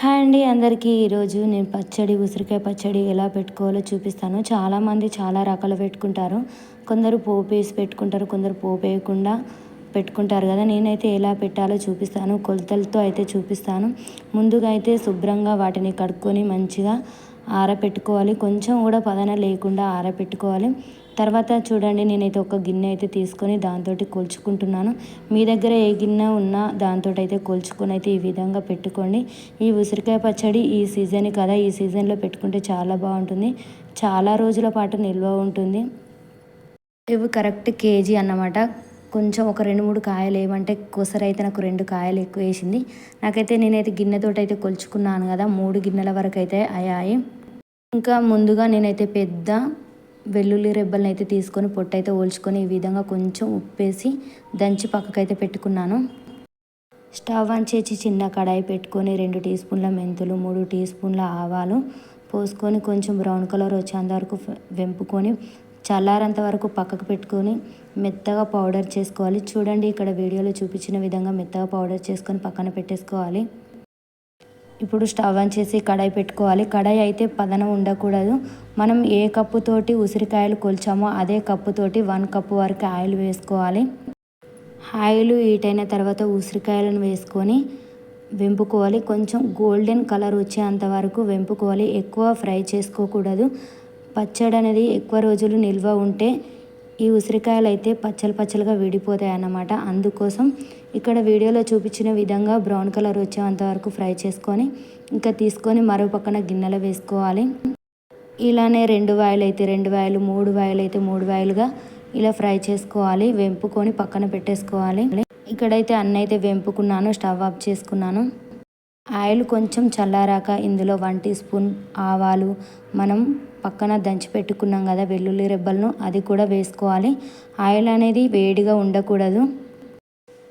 Hi అండి అందరికీ ఈరోజు నేను పచ్చడి ఉసిరికాయ పచ్చడి ఎలా పెట్టుకోవాలో చూపిస్తాను. చాలామంది చాలా రకాలు పెట్టుకుంటారు. కొందరు పోపు వేసి పెట్టుకుంటారు కొందరు పోపు వేయకుండా పెట్టుకుంటారు కదా. నేనైతే ఎలా పెట్టాలో చూపిస్తాను. కొలతలతో అయితే చూపిస్తాను. ముందుగా అయితే శుభ్రంగా వాటిని కడుక్కొని మంచిగా ఆరపెట్టుకోవాలి. కొంచెం కూడా పదన లేకుండా ఆరపెట్టుకోవాలి. తర్వాత చూడండి నేనైతే ఒక గిన్నె అయితే తీసుకొని దాంతో కొలుచుకుంటున్నాను. మీ దగ్గర ఏ గిన్నె ఉన్నా దాంతో అయితే కొల్చుకొని అయితే ఈ విధంగా పెట్టుకోండి. ఈ ఉసిరికాయ పచ్చడి ఈ సీజన్ కదా ఈ సీజన్లో పెట్టుకుంటే చాలా బాగుంటుంది. చాలా రోజుల పాటు నిల్వ ఉంటుంది. ఇవి కరెక్ట్ కేజీ అన్నమాట. కొంచెం ఒక రెండు మూడు కాయలు ఏమంటే కొసర అయితే నాకు రెండు కాయలు ఎక్కువ వేసింది. నాకైతే నేనైతే గిన్నెతోటి అయితే కొలుచుకున్నాను కదా మూడు గిన్నెల వరకు అయితే అయ్యాయి. ఇంకా ముందుగా నేనైతే పెద్ద వెల్లుల్లి రెబ్బలను అయితే తీసుకొని పొట్టు అయితే ఓల్చుకొని ఈ విధంగా కొంచెం ఉప్పేసి దంచి పక్కకైతే పెట్టుకున్నాను. స్టవ్ ఆన్ చేసి చిన్న కడాయి పెట్టుకొని రెండు టీ స్పూన్ల మెంతులు మూడు టీ స్పూన్ల ఆవాలు పోసుకొని కొంచెం బ్రౌన్ కలర్ వచ్చేంత వరకు వెంపుకొని చల్లారంత వరకు పక్కకు పెట్టుకొని మెత్తగా పౌడర్ చేసుకోవాలి. చూడండి ఇక్కడ వీడియోలో చూపించిన విధంగా మెత్తగా పౌడర్ చేసుకొని పక్కన పెట్టేసుకోవాలి. ఇప్పుడు స్టవ్ ఆన్ చేసి కడాయి పెట్టుకోవాలి. కడాయి అయితే పదన ఉండకూడదు. మనం ఏ కప్పుతోటి ఉసిరికాయలు కొల్చామో అదే కప్పుతోటి వన్ కప్పు వరకు ఆయిల్ వేసుకోవాలి. ఆయిల్ హీట్ అయిన తర్వాత ఉసిరికాయలను వేసుకొని వెంపుకోవాలి. కొంచెం గోల్డెన్ కలర్ వచ్చేంత వరకు వెంపుకోవాలి. ఎక్కువ ఫ్రై చేసుకోకూడదు. పచ్చడి అనేది ఎక్కువ రోజులు నిల్వ ఉంటే ఈ ఉసిరికాయలు అయితే పచ్చలు పచ్చలుగా విడిపోతాయి అన్నమాట అందుకోసం ఇక్కడ వీడియోలో చూపించిన విధంగా బ్రౌన్ కలర్ వచ్చేంత వరకు ఫ్రై చేసుకొని ఇంకా తీసుకొని మరో పక్కన గిన్నెలో వేసుకోవాలి. ఇలానే రెండు వాయిలు అయితే రెండు వాయిలు మూడు వాయిలు అయితే మూడు వాయిలుగా ఇలా ఫ్రై చేసుకోవాలి. వెంపుకొని పక్కన పెట్టేసుకోవాలి. ఇక్కడైతే అన్న అయితే వెంపుకున్నాను స్టవ్ ఆఫ్ చేసుకున్నాను. ఆయిల్ కొంచెం చల్లారాక ఇందులో వన్ టీ స్పూన్ ఆవాలు. మనం పక్కన దంచి పెట్టుకున్నాం కదా వెల్లుల్లి రెబ్బలను అది కూడా వేసుకోవాలి. ఆయిల్ అనేది వేడిగా ఉండకూడదు.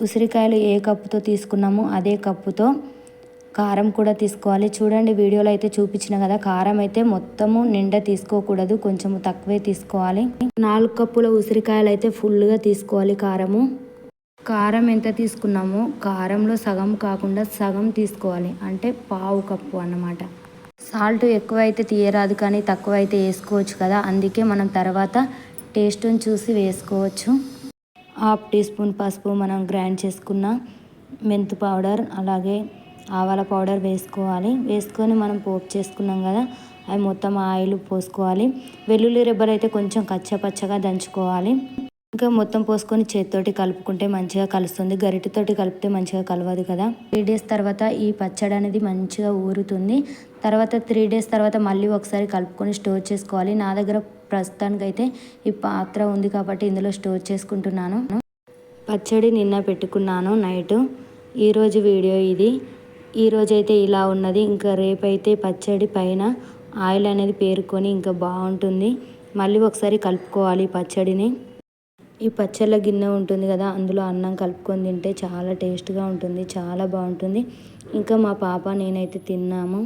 ఉసిరికాయలు ఏ కప్పుతో తీసుకున్నామో అదే కప్పుతో కారం కూడా తీసుకోవాలి. చూడండి వీడియోలో అయితే చూపించిన కదా కారం అయితే మొత్తము నిండా తీసుకోకూడదు కొంచెం తక్కువే తీసుకోవాలి. నాలుగు కప్పుల ఉసిరికాయలు అయితే ఫుల్గా తీసుకోవాలి కారము. కారం ఎంత తీసుకున్నామో కారంలో సగం కాకుండా సగం తీసుకోవాలి. అంటే పావు కప్పు అన్నమాట. సాల్ట్ ఎక్కువ అయితే తీయరాదు కానీ తక్కువ అయితే వేసుకోవచ్చు కదా. అందుకే మనం తర్వాత టేస్ట్ని చూసి వేసుకోవచ్చు. హాఫ్ టీ స్పూన్ పసుపు మనం గ్రైండ్ చేసుకున్న మెంతు పౌడర్ అలాగే ఆవాల పౌడర్ వేసుకోవాలి. వేసుకొని మనం పోపు చేసుకున్నాం కదా అవి మొత్తం ఆయిల్ పోసుకోవాలి. వెల్లుల్లి రెబ్బలు అయితే కొంచెం కచ్చపచ్చగా దంచుకోవాలి. ఇంకా మొత్తం పోసుకొని చేతితోటి కలుపుకుంటే మంచిగా కలుస్తుంది. గరిటెతోటి కలిపితే మంచిగా కలవదు కదా. త్రీ డేస్ తర్వాత ఈ పచ్చడి అనేది మంచిగా ఊరుతుంది. తర్వాత త్రీ డేస్ తర్వాత మళ్ళీ ఒకసారి కలుపుకొని స్టోర్ చేసుకోవాలి. నా దగ్గర ప్రస్తుతానికైతే ఈ పాత్ర ఉంది కాబట్టి ఇందులో స్టోర్ చేసుకుంటున్నాను. పచ్చడి నిన్న పెట్టుకున్నాను నైట్. ఈరోజు వీడియో ఇది. ఈరోజు అయితే ఇలా ఉన్నది. ఇంకా రేపైతే పచ్చడి పైన ఆయిల్ అనేది పేరుకొని ఇంకా బాగుంటుంది. మళ్ళీ ఒకసారి కలుపుకోవాలి పచ్చడిని. ఈ పచ్చళ్ళ గిన్నె ఉంటుంది కదా అందులో అన్నం కలుపుకొని తింటే చాలా టేస్ట్గా ఉంటుంది చాలా బాగుంటుంది. ఇంకా మా పాప నేనైతే తిన్నాము.